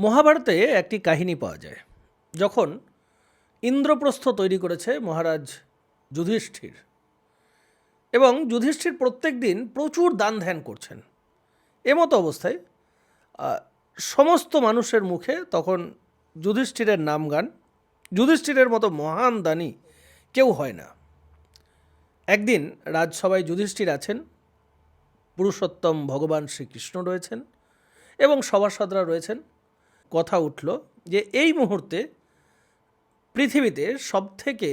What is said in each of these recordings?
মহাভারতে একটি কাহিনী পাওয়া যায়, যখন ইন্দ্রপ্রস্থ তৈরি করেছে মহারাজ যুধিষ্ঠির। এবং যুধিষ্ঠির প্রত্যেক দিন প্রচুর দান ধ্যান করছেন। এমতো অবস্থায় সমস্ত মানুষের মুখে তখন যুধিষ্ঠিরের নাম গান। যুধিষ্ঠিরের মতো মহান দানি কেউ হয় না। একদিন রাজসভায় যুধিষ্ঠির আছেন, পুরুষোত্তম ভগবান শ্রীকৃষ্ণ রয়েছেন এবং সভাসদরা রয়েছেন। কথা উঠল যে এই মুহূর্তে পৃথিবীতে সবথেকে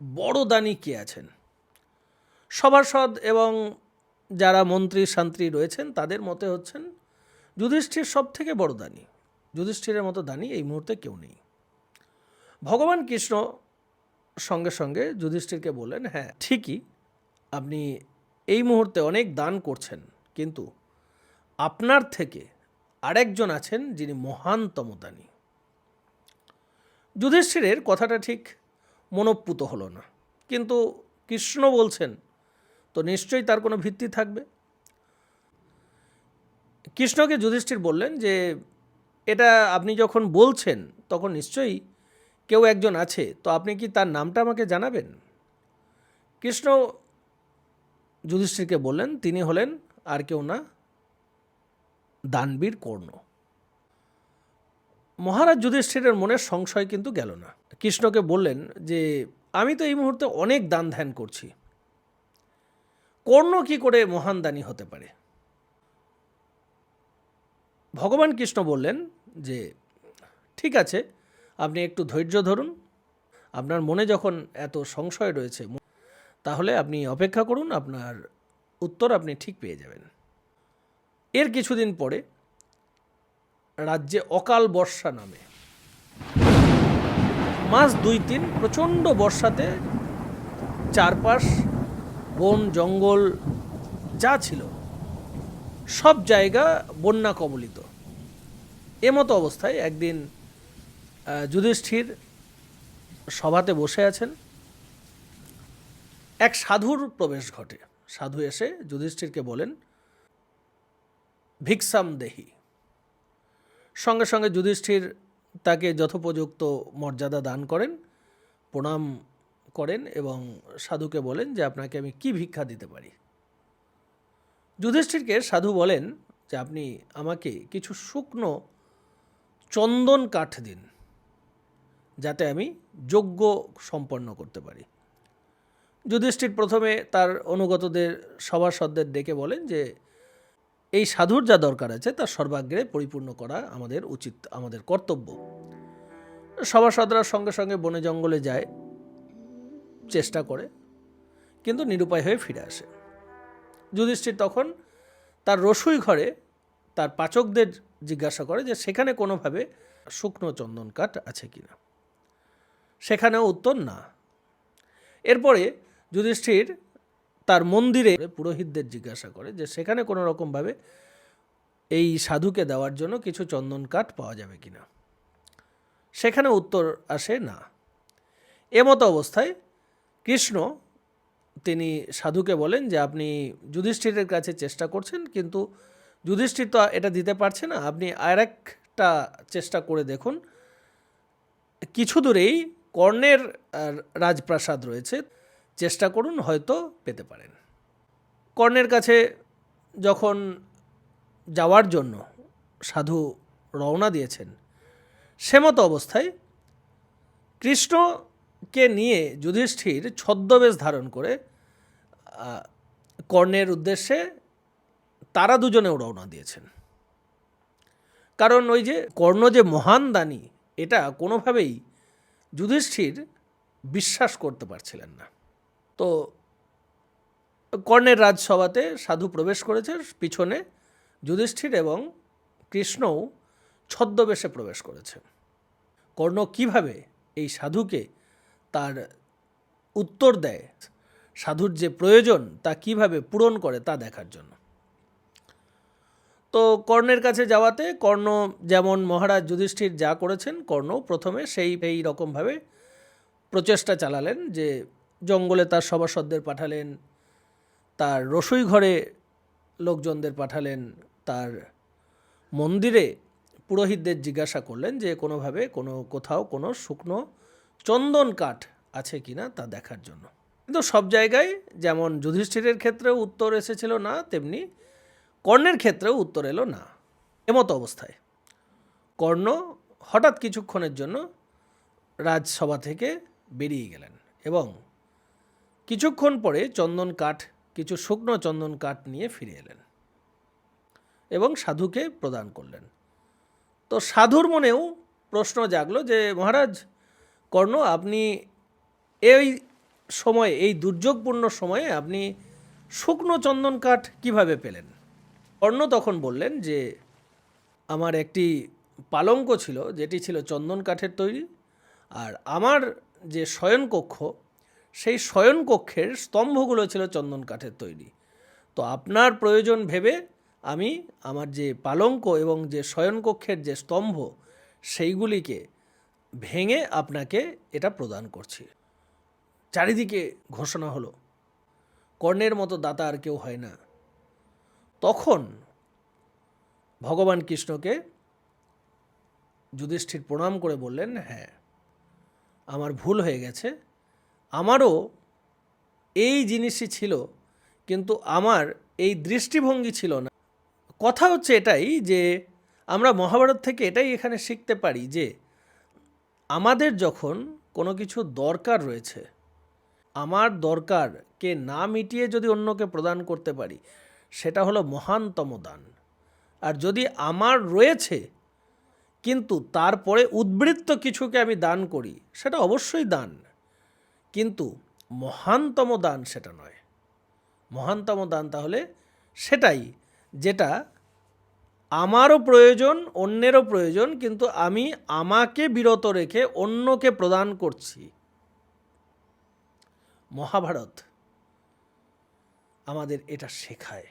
বড় দানী কে আছেন? সভাসদ এবং যারা মন্ত্রী, শান্ত্রী রয়েছেন, তাদের মতে হচ্ছেন যুধিষ্ঠির সব থেকে বড় দানি। যুধিষ্ঠিরের মতো দানি এই মুহূর্তে কেউ নেই। ভগবান কৃষ্ণ সঙ্গে সঙ্গে যুধিষ্ঠিরকে বললেন হ্যাঁ ঠিকই, আপনি এই মুহূর্তে অনেক দান করছেন, কিন্তু আপনার থেকে আরেকজন আছেন যিনি মহানতম দানী যুধিষ্ঠিরের কথাটা ঠিক মনোপুত হলো না। কিন্তু কৃষ্ণ বলছেন, তো নিশ্চয়ই তার কোনো ভিত্তি থাকবে? কৃষ্ণকে যুধিষ্ঠির বললেন যে, এটা আপনি যখন বলছেন, তখন নিশ্চয়ই কেউ একজন আছে, তো আপনি কি তার নামটা আমাকে জানাবেন? কৃষ্ণ যুধিষ্ঠিরকে বললেন, তিনি হলেন আর কেউ না দানবীর কর্ণ। মহারাজ যুধিষ্ঠিরের মনের সংশয় কিন্তু গেল না। কৃষ্ণকে বললেন যে, আমি তো এই মুহূর্তে অনেক দান ধ্যান করছি। কর্ণ কি করে মহান দানী হতে পারে? ভগবান কৃষ্ণ বললেন যে, ঠিক আছে, আপনি একটু ধৈর্য ধরুন। আপনার মনে যখন এত সংশয় রয়েছে, তাহলে আপনি অপেক্ষা করুন, আপনার উত্তর আপনি ঠিক পেয়ে যাবেন। এর কিছুদিন পরে রাজ্যে অকাল বর্ষা নামে। মাস দুই তিন প্রচণ্ড বর্ষাতে চারপাশ, বন, জঙ্গল যা ছিল সব জায়গা বন্যা কবলিত। এমতো অবস্থায় একদিন যুধিষ্ঠির সভাতে বসে আছেন। এক সাধুর প্রবেশ ঘটে। সাধু এসে যুধিষ্ঠিরকে বলেন ভিক্ষাম দেহি। সঙ্গে সঙ্গে যুধিষ্ঠির তাকে যথোপযুক্ত মর্যাদা দান করেন, প্রণাম করেন এবং সাধুকে বলেন যে আপনাকে আমি কি ভিক্ষা দিতে পারি। যুধিষ্ঠিরকে সাধু বলেন যে আপনি আমাকে কিছু শুকনো চন্দন কাঠ দিন, যাতে আমি যোগ্য সম্পন্ন করতে পারি। যুধিষ্ঠির প্রথমে তার অনুগতদের সভাসদদের ডেকে বলেন যে এই সাধুর যা দরকার আছে তা সর্বাগ্রে পরিপূর্ণ করা আমাদের উচিত, আমাদের কর্তব্য। সভাসদরা সঙ্গে সঙ্গে বনে জঙ্গলে যায়, চেষ্টা করে, কিন্তু নিরুপায় হয়ে ফিরে আসে। যুধিষ্ঠির তখন তার রসুই ঘরে তার পাচকদের জিজ্ঞাসা করে যে সেখানে কোনোভাবে শুকনো চন্দন কাঠ আছে কি না। সেখানেও উত্তর না। এরপরে যুধিষ্ঠির তার মন্দিরে পুরোহিতদের জিজ্ঞাসা করে যে সেখানে কোনো রকমভাবে এই সাধুকে দেওয়ার জন্য কিছু চন্দন কাঠ পাওয়া যাবে কি না সেখানে উত্তর আসে না। এমতো অবস্থায় কৃষ্ণ তিনি সাধুকে বলেন যে আপনি যুধিষ্ঠিরের কাছে চেষ্টা করছেন কিন্তু যুধিষ্ঠির তো এটা দিতে পারছে না, আপনি আর একটা চেষ্টা করে দেখুন। কিছু দূরেই কর্ণের রাজপ্রাসাদ রয়েছে। চেষ্টা করুন, হয়তো পেতে পারেন। কর্ণের কাছে যখন যাওয়ার জন্য সাধু রওনা দিয়েছেন, সেমতো অবস্থায় কৃষ্ণকে নিয়ে যুধিষ্ঠির ছদ্মবেশ ধারণ করে কর্ণের উদ্দেশ্যে তারা দুজনেও রওনা দিয়েছেন। কারণ ওই যে কর্ণ যে মহান দানী, এটা কোনোভাবেই যুধিষ্ঠির বিশ্বাস করতে পারছিলেন না। তো কর্ণের রাজসভাতে সাধু প্রবেশ করেছে পিছনে যুধিষ্ঠির এবং কৃষ্ণও ছদ্মবেশে প্রবেশ করেছে। কর্ণ কীভাবে এই সাধুকে তার উত্তর দেয়, সাধুর যে প্রয়োজন তা কীভাবে পূরণ করে তা দেখার জন্য। তো কর্ণের কাছে যাওয়াতে কর্ণ যেমন মহারাজ যুধিষ্ঠির যা করেছেন কর্ণ প্রথমে সেই এই রকমভাবে প্রচেষ্টা চালালেন যে জঙ্গলে তার সভাসদদের পাঠালেন, তার রসুই ঘরে লোকজনদের পাঠালেন, তার মন্দিরে পুরোহিতদের জিজ্ঞাসা করলেন যে কোনোভাবে কোনো কোথাও কোনো শুকনো চন্দন কাঠ আছে কি না তা দেখার জন্য। কিন্তু সব জায়গায় যেমন যুধিষ্ঠিরের ক্ষেত্রেও উত্তর এসেছিল না, তেমনি কর্ণের ক্ষেত্রেও উত্তর এলো না। এমত অবস্থায়। কর্ণ হঠাৎ কিছুক্ষণের জন্য রাজসভা থেকে বেরিয়ে গেলেন এবং কিছুক্ষণ পরে চন্দন কাঠ, কিছু শুকনো চন্দন কাঠ নিয়ে ফিরে এলেন এবং সাধুকে প্রদান করলেন। তো সাধুর মনেও প্রশ্ন জাগলো যে, মহারাজ, কর্ণ, আপনি এই সময়ে, এই দুর্যোগপূর্ণ সময়ে আপনি শুকনো চন্দন কাঠ কীভাবে পেলেন? কর্ণ তখন বললেন যে, আমার একটি পালঙ্ক ছিল, যেটি ছিল চন্দন কাঠের তৈরি, আর আমার যে শয়নকক্ষ সেই শয়নকক্ষের স্তম্ভগুলো ছিল চন্দন কাঠের তৈরি। তো আপনার প্রয়োজন ভেবে আমি আমার যে পালঙ্ক এবং যে শয়নকক্ষের যে স্তম্ভ, সেইগুলিকে ভেঙে আপনাকে এটা প্রদান করছি। চারিদিকে ঘোষণা হলো, কর্ণের মতো দাতা আর কেউ হয় না। তখন ভগবান কৃষ্ণকে যুধিষ্ঠির প্রণাম করে বললেন হ্যাঁ আমার ভুল হয়ে গেছে। আমারও এই জিনিসই ছিল, কিন্তু আমার এই দৃষ্টিভঙ্গি ছিল না। কথা হচ্ছে এটাই যে আমরা মহাভারত থেকে এটাই এখানে শিখতে পারি যে আমাদের যখন কোনো কিছু দরকার রয়েছে, আমার দরকারকে না মিটিয়ে যদি অন্যকে প্রদান করতে পারি, সেটা হলো মহানতম দান। আর যদি আমার রয়েছে, কিন্তু তারপরে উদ্বৃত্ত কিছুকে আমি দান করি, সেটা অবশ্যই দান। কিন্তু মহানতম দান সেটা নয়। মহানতম দান তাহলে সেটাই যেটা আমারও প্রয়োজন, অন্যেরও প্রয়োজন, কিন্তু আমি আমাকে বিরত রেখে অন্যকে প্রদান করছি। মহাভারত আমাদের এটা শেখায়।